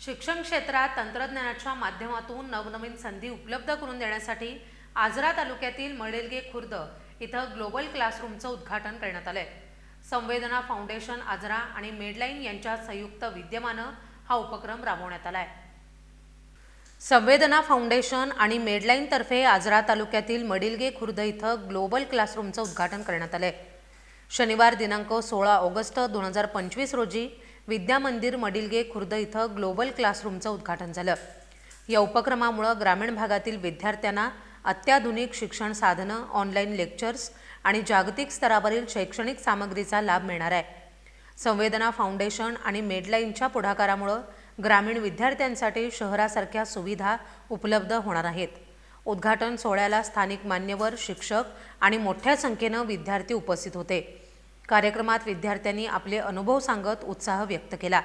शिक्षण क्षेत्रात तंत्रज्ञानाच्या माध्यमातून नवनवीन संधी उपलब्ध करून देण्यासाठी आजरा तालुक्यातील मडेलगे खुर्द इथं ग्लोबल क्लासरूमचं उद्घाटन करण्यात आलंय. संवेदना फाउंडेशन आजरा आणि मेडलाईन यांच्या संयुक्त विद्यमानं हा उपक्रम राबवण्यात आलाय. संवेदना फाउंडेशन आणि मेडलाईनतर्फे आजरा तालुक्यातील मडिलगे खुर्द इथं ग्लोबल क्लासरूमचं उद्घाटन करण्यात आलंय. शनिवार दिनांक सोळा ऑगस्ट दोन हजार पंचवीस रोजी विद्या मंदिर मडिलगे खुर्द इथं ग्लोबल क्लासरूमचं उद्घाटन झालं. या उपक्रमामुळं ग्रामीण भागातील विद्यार्थ्यांना अत्याधुनिक शिक्षण साधनं ऑनलाईन लेक्चर्स आणि जागतिक स्तरावरील शैक्षणिक सामग्रीचा लाभ मिळणार आहे. संवेदना फाउंडेशन आणि मेडलाईनच्या पुढाकारामुळं ग्रामीण विद्यार्थ्यांसाठी शहरासारख्या सुविधा उपलब्ध होणार आहेत. उद्घाटन सोहळ्याला स्थानिक मान्यवर शिक्षक आणि मोठ्या संख्येनं विद्यार्थी उपस्थित होते. कार्यक्रमात विद्यार्थ्यांनी आपले अनुभव सांगत उत्साह व्यक्त केला.